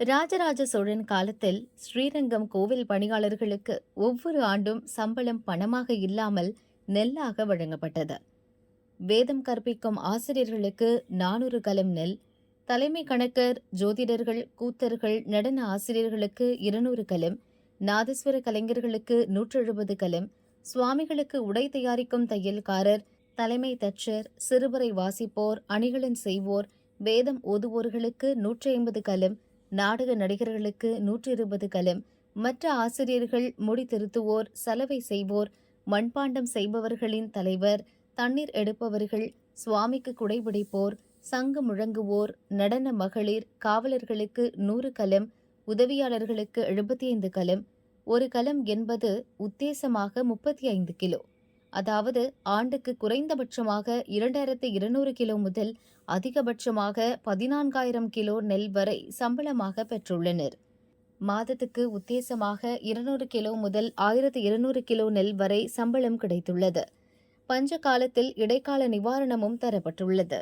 ராஜராஜ சோழன் காலத்தில் ஸ்ரீரங்கம் கோவில் பணியாளர்களுக்கு ஒவ்வொரு ஆண்டும் சம்பளம் பணமாக இல்லாமல் நெல்லாக வழங்கப்பட்டது. வேதம் கற்பிக்கும் ஆசிரியர்களுக்கு நானூறு கலம் நெல் தலைமை கணக்கர் ஜோதிடர்கள் கூத்தர்கள் நடன ஆசிரியர்களுக்கு இருநூறு கலம் நாதஸ்வர கலைஞர்களுக்கு நூற்று எழுபது கலம் சுவாமிகளுக்கு உடை தயாரிக்கும் தையல்காரர் தலைமை தச்சர் சிறுவரை வாசிப்போர் அணிகளின் செய்வோர் வேதம் ஓதுவோர்களுக்கு நூற்றி ஐம்பது கலம் நாடக நடிகர்களுக்கு நூற்றி இருபது கலம். மற்ற ஆசிரியர்கள் முடி திருத்துவோர் சலவை செய்வோர் மண்பாண்டம் செய்பவர்களின் தலைவர் தண்ணீர் எடுப்பவர்கள் சுவாமிக்கு குடைபிடிப்போர் சங்கு முழங்குவோர் நடன மகளிர் காவலர்களுக்கு நூறு கலம் உதவியாளர்களுக்கு எழுபத்தி ஐந்து கலம். ஒரு கலம் என்பது உத்தேசமாக முப்பத்தி ஐந்து கிலோ. அதாவது ஆண்டுக்கு குறைந்தபட்சமாக இரண்டாயிரத்து இருநூறு கிலோ முதல் அதிகபட்சமாக பதினான்காயிரம் கிலோ நெல் வரை சம்பளமாக பெற்றுள்ளனர். மாதத்துக்கு உத்தேசமாக இருநூறு கிலோ முதல் ஆயிரத்து இருநூறு கிலோ நெல் வரை சம்பளம் கிடைத்துள்ளது. பஞ்ச காலத்தில் இடைக்கால நிவாரணமும் தரப்பட்டுள்ளது.